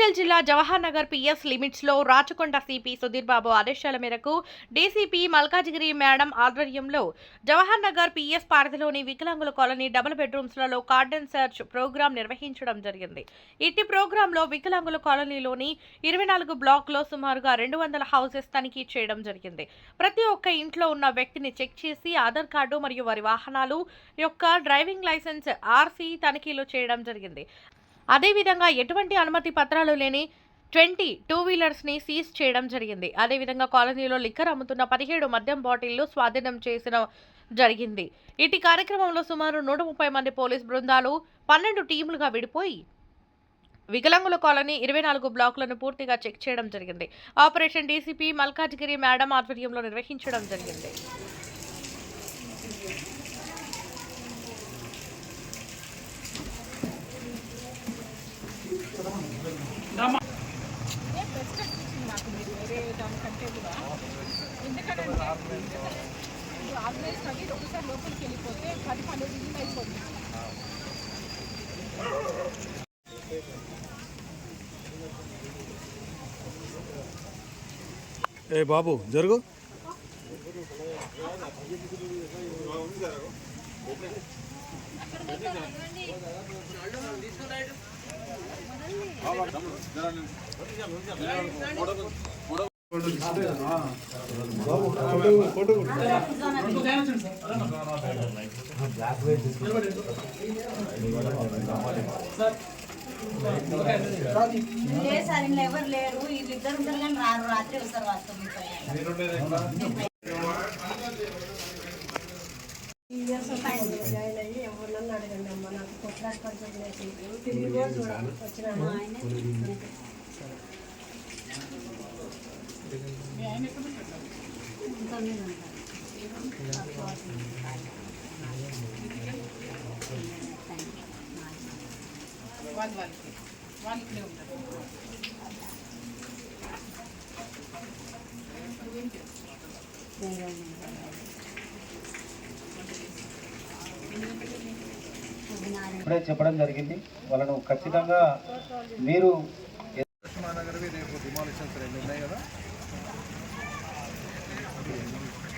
మేడ్చల్ జిల్లా జవహర్ నగర్ పిఎస్ లిమిట్స్లో రాచకొండ సిపి సుధీర్ బాబు ఆదేశాల మేరకు డీసీపీ మల్కాజిగిరి మేడం ఆధ్వర్యంలో జవహర్ నగర్ పిఎస్ పరిధిలోని వికలాంగుల కాలనీ డబుల్ బెడ్రూమ్స్లలో కార్డెన్ సెర్చ్ ప్రోగ్రాం నిర్వహించడం జరిగింది. ఇట్టి ప్రోగ్రాంలో వికలాంగుల కాలనీలోని ఇరవై నాలుగు బ్లాక్లో సుమారుగా రెండు వందల హౌసెస్ తనిఖీ చేయడం జరిగింది. ప్రతి ఒక్క ఇంట్లో ఉన్న వ్యక్తిని చెక్ చేసి ఆధార్ కార్డు మరియు వారి వాహనాలు యొక్క డ్రైవింగ్ లైసెన్స్ ఆర్సీ తనిఖీలు చేయడం జరిగింది. అదేవిధంగా ఎటువంటి అనుమతి పత్రాలు లేని ట్వంటీ టూ వీలర్స్ని సీజ్ చేయడం జరిగింది. అదేవిధంగా కాలనీలో లిక్కర్ అమ్ముతున్న పదిహేడు మద్యం బాటిళ్ళు స్వాధీనం చేసిన జరిగింది. ఇటు కార్యక్రమంలో సుమారు నూట ముప్పై మంది పోలీస్ బృందాలు పన్నెండు టీములుగా విడిపోయి వికలాంగుల కాలనీ ఇరవై నాలుగు బ్లాకులను పూర్తిగా చెక్ చేయడం జరిగింది. ఆపరేషన్ డీసీపీ మల్కాజ్గిరి మేడం ఆధ్వర్యంలో నిర్వహించడం జరిగింది. ఎందుకంటే ఆర్గనైజ్ అవి ఒకసారి లోపలికి వెళ్ళిపోతే పది పన్నెండు ఇల్లు అయిపోతుంది ఏ బాబు జరుగు లేదు సార్ ఇంట్లో ఎవరు లేరు వీళ్ళిద్దరు ఉంటారు కానీ రారు రాత్రి వస్తారు వాస్తవం జాయిన్ అయ్యి ఎవరినన్నా అడగండి అమ్మ నాకు కొట్లాట పడుతుంది ఉంటారు ఇప్పుడే చెప్పడం జరిగింది. వాళ్ళను ఖచ్చితంగా మీరు రేపు డిమాలిషన్స్ రెండు ఉన్నాయి కదా? Thank you.